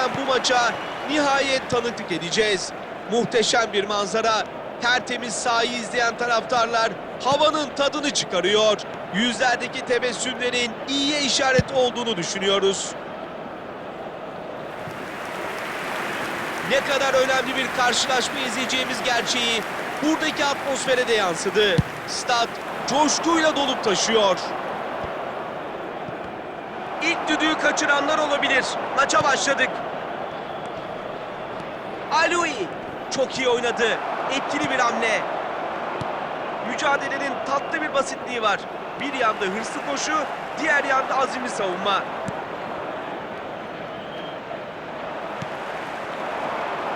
beklenen bu maça nihayet tanıklık edeceğiz. Muhteşem bir manzara. Tertemiz sahayı izleyen taraftarlar havanın tadını çıkarıyor. Yüzlerdeki tebessümlerin iyiye işaret olduğunu düşünüyoruz. Ne kadar önemli bir karşılaşma izleyeceğimiz gerçeği buradaki atmosfere de yansıdı. Stat coşkuyla dolup taşıyor. İlk düdüğü kaçıranlar olabilir. Maça başladık. Alui çok iyi oynadı. Etkili bir hamle. Mücadelenin tatlı bir basitliği var. Bir yanda hırslı koşu, diğer yanda azimli savunma.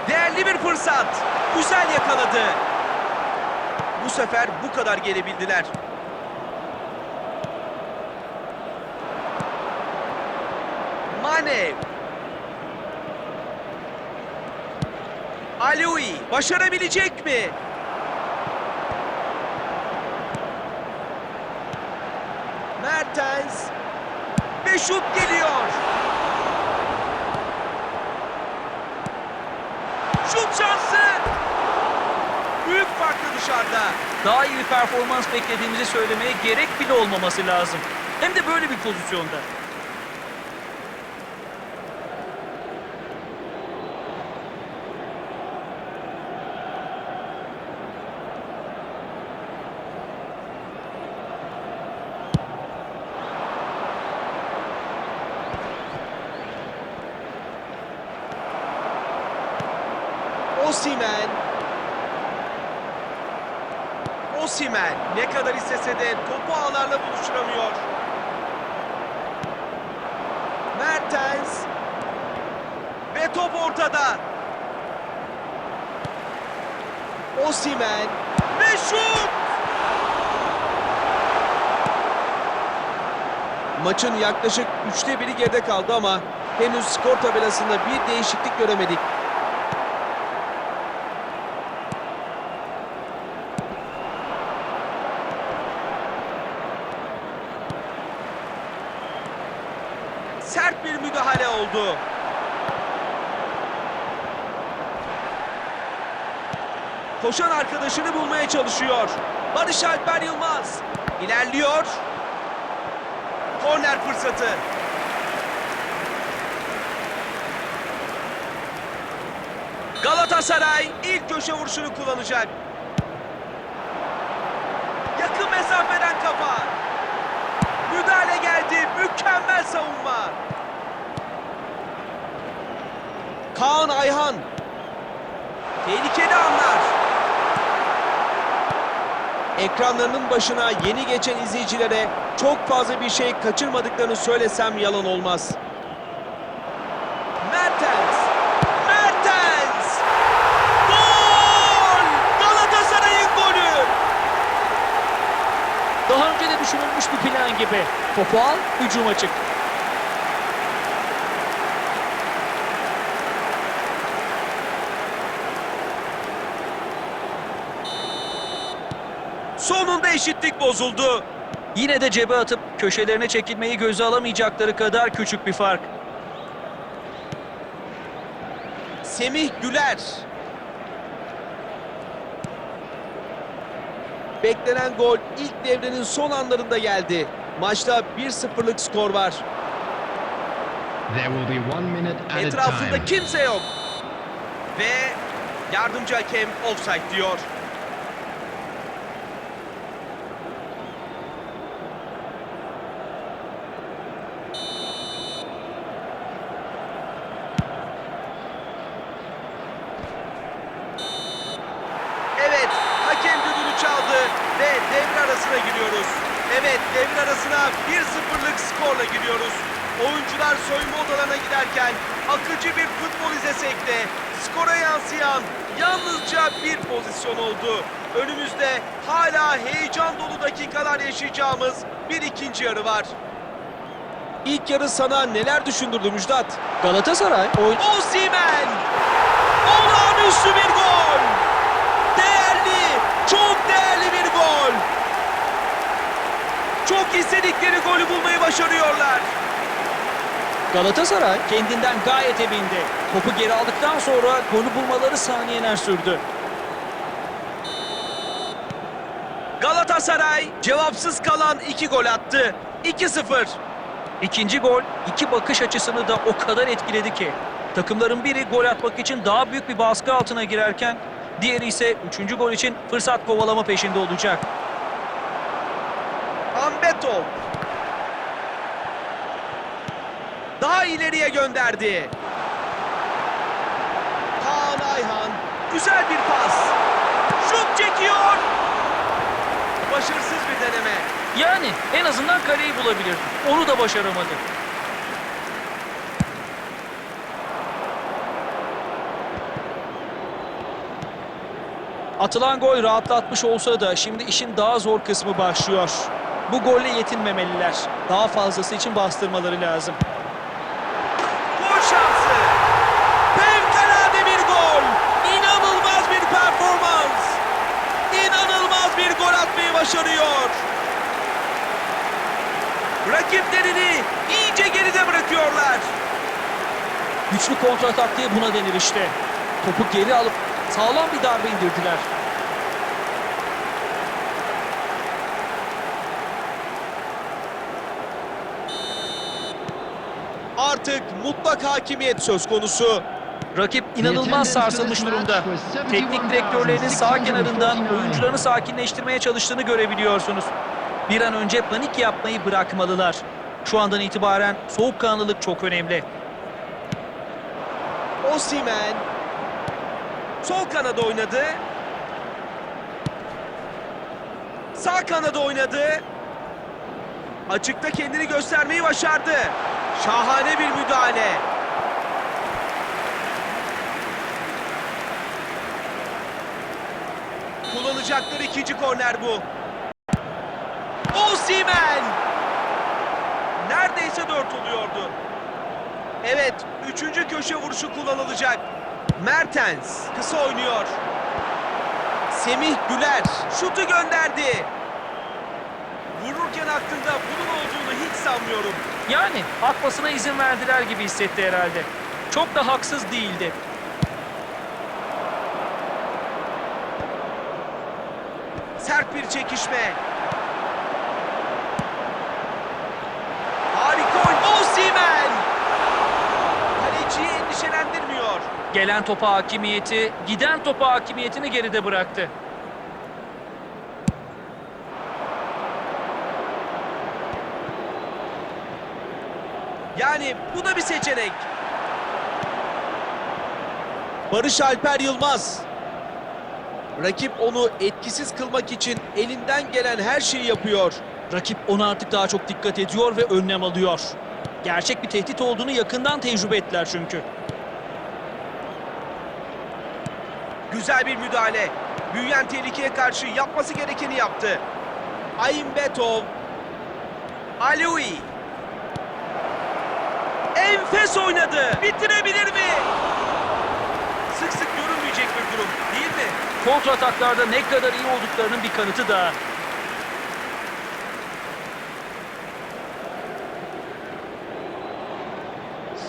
Değerli bir fırsat. Güzel yakaladı. Bu sefer bu kadar gelebildiler. Mane. Alui başarabilecek mi? Mertens ve şut geliyor. Şut şansı. Büyük farklı dışarıda. Daha iyi bir performans beklediğimizi söylemeye gerek bile olmaması lazım. Hem de böyle bir pozisyonda. Osimen. Osimen ne kadar istese de topu ağlarla buluşturamıyor. Mertens. Ve top ortada. Osimen. Ve şut! Maçın yaklaşık üçte biri geride kaldı ama henüz skor tabelasında bir değişiklik göremedik. sert bir müdahale oldu. Koşan arkadaşını bulmaya çalışıyor. Barış Alper Yılmaz ilerliyor. Korner fırsatı. Galatasaray ilk köşe vuruşunu kullanacak. Yakın mesafeden kafa. Müdahale geldi. Mükemmel savunma. Kaan Ayhan. Tehlikeli anlar. Ekranlarının başına yeni geçen izleyicilere çok fazla bir şey kaçırmadıklarını söylesem yalan olmaz. Mertens. Mertens. Gol! Galatasaray'ın golü. Daha önce de düşünülmüş bir plan gibi. Topu al, hücuma çık. Sonunda eşitlik bozuldu. Yine de cebe atıp köşelerine çekilmeyi göze alamayacakları kadar küçük bir fark. Semih Güler. Beklenen gol ilk devrenin son anlarında geldi. Maçta 1-0'lık skor var. Etrafında kimse yok. Ve yardımcı hakem offside diyor. Evet, çaldı ve devre arasına giriyoruz. Evet, devre arasına 1-0'lık skorla giriyoruz. Oyuncular soyunma odalarına giderken akıcı bir futbol izlesek de skora yansıyan yalnızca bir pozisyon oldu. Önümüzde hala heyecan dolu dakikalar yaşayacağımız bir ikinci yarı var. İlk yarı sana neler düşündürdü Müjdat? Galatasaray oyun... Osimhen! Olağanüstü bir gol! Değerli, çok değerli bir gol! Çok istedikleri golü bulmayı başarıyorlar. Galatasaray kendinden gayet emindi. Topu geri aldıktan sonra golü bulmaları saniyeler sürdü. Galatasaray cevapsız kalan iki gol attı. 2-0. İkinci gol iki bakış açısını da o kadar etkiledi ki. Takımların biri gol atmak için daha büyük bir baskı altına girerken diğeri ise üçüncü gol için fırsat kovalama peşinde olacak. Ambetov. Daha ileriye gönderdi. Kaan Ayhan. Güzel bir pas. Şut çekiyor. Başarısız bir deneme. Yani en azından kaleyi bulabilirdi. Onu da başaramadı. Atılan gol rahatlatmış olsa da şimdi işin daha zor kısmı başlıyor. Bu golle yetinmemeliler. Daha fazlası için bastırmaları lazım. Gol şansı. Fevkalade bir gol. İnanılmaz bir performans. İnanılmaz bir gol atmayı başarıyor. Rakiplerini iyice geride bırakıyorlar. Güçlü kontratak diye buna denir işte. Topu geri alıp sağlam bir darbe indirdiler. Artık mutlak hakimiyet söz konusu. Rakip inanılmaz sarsılmış durumda. Teknik direktörlerinin sağ kenarından oyuncularını sakinleştirmeye çalıştığını görebiliyorsunuz. Bir an önce panik yapmayı bırakmalılar. Şu andan itibaren soğukkanlılık çok önemli. Osimen sol kanada oynadı. Sağ kanada oynadı. Açıkta kendini göstermeyi başardı. Şahane bir müdahale. Kullanacakları ikinci korner bu. Osimen! Neredeyse dört oluyordu. Evet, üçüncü köşe vuruşu kullanılacak. Mertens kısa oynuyor. Semih Güler şutu gönderdi. Vururken aklında bunun olduğunu hiç sanmıyorum. Yani atmasına izin verdiler gibi hissetti herhalde. Çok da haksız değildi. Sert bir çekişme. Harika oyun. Osimhen! Kaleciyi endişelendirmiyor. Gelen topa hakimiyeti, giden topa hakimiyetini geride bıraktı. Yani bu da bir seçenek. Barış Alper Yılmaz. Rakip onu etkisiz kılmak için elinden gelen her şeyi yapıyor. Rakip ona artık daha çok dikkat ediyor ve önlem alıyor. Gerçek bir tehdit olduğunu yakından tecrübe ettiler çünkü. Güzel bir müdahale. Büyüyen tehlikeye karşı yapması gerekeni yaptı. Aymbetov. Alui. Enfes oynadı. Bitirebilir mi? Sık sık görünmeyecek bir durum değil mi? Kontrataklarda ne kadar iyi olduklarının bir kanıtı da.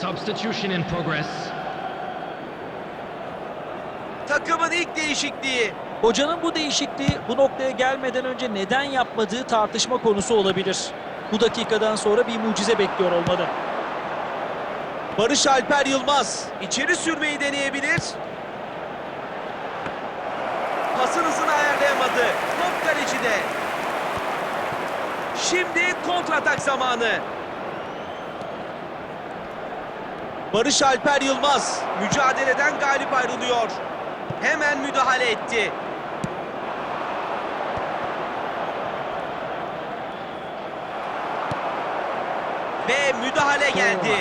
Substitution in progress. Takımın ilk değişikliği. Hocanın bu değişikliği bu noktaya gelmeden önce neden yapmadığı tartışma konusu olabilir. Bu dakikadan sonra bir mucize bekliyor olmalı. Barış Alper Yılmaz içeri sürmeyi deneyebilir. Pasın hızını ayarlayamadı. Top kalecide. Şimdi kontratak zamanı. Barış Alper Yılmaz mücadeleden galip ayrılıyor. Hemen müdahale etti. Ve müdahale geldi.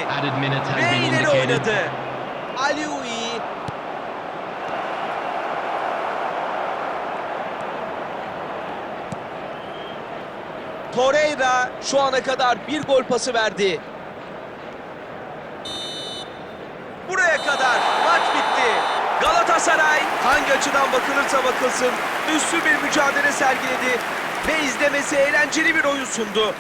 Ve ileri oynadı. Aliui. Torreira şu ana kadar bir gol pası verdi. Buraya kadar. Galatasaray hangi açıdan bakılırsa bakılsın üstü bir mücadele sergiledi ve izlemesi eğlenceli bir oyun sundu.